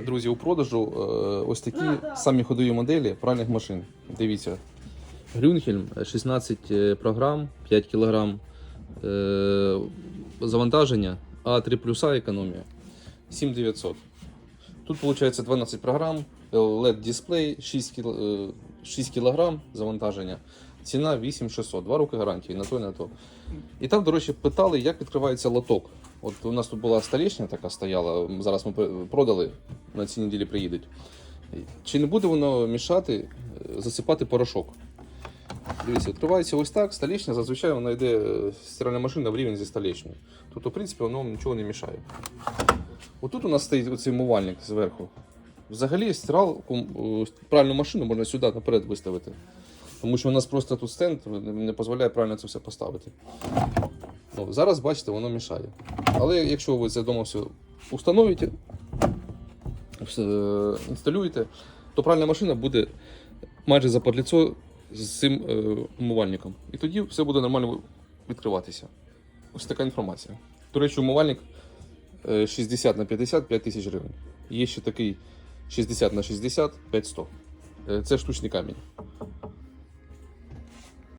Друзі, у продажу е, ось такі самі ходові моделі пральних машин. Дивіться. Грюнхельм 16 е, програм, 5 кг е, завантаження, а 3 плюса економія 7900. Тут виходить 12 програм, LED дисплей 6 кг, 6 кг завантаження. Ціна 8600, 2 роки гарантії на то і на то. І там, до речі, питали, як відкривається лоток. От у нас тут була столішня така стояла, зараз ми продали, на цій неділі приїдуть. Чи не буде воно мішати е, засипати порошок? Дивіться, відкривається ось так, столішня, зазвичай вона йде е, стиральна машина в рівень зі столішнею. Тобто, в принципі, воно нічого не мішає. Отут у нас стоїть оцей мувальник зверху. Взагалі стиралку, е, пральну машину можна сюди наперед виставити. Тому що у нас просто тут стенд не дозволяє правильно це все поставити. Ну, зараз, бачите, воно мішає. Але якщо ви це вдома все установите, все, е, інсталюєте, то пральна машина буде майже за з цим е, умивальником. І тоді все буде нормально відкриватися. Ось така інформація. До речі, умивальник е, 60 на 50 5 тисяч гривень. Є ще такий 60 на 60 500. Е, Це штучний камінь.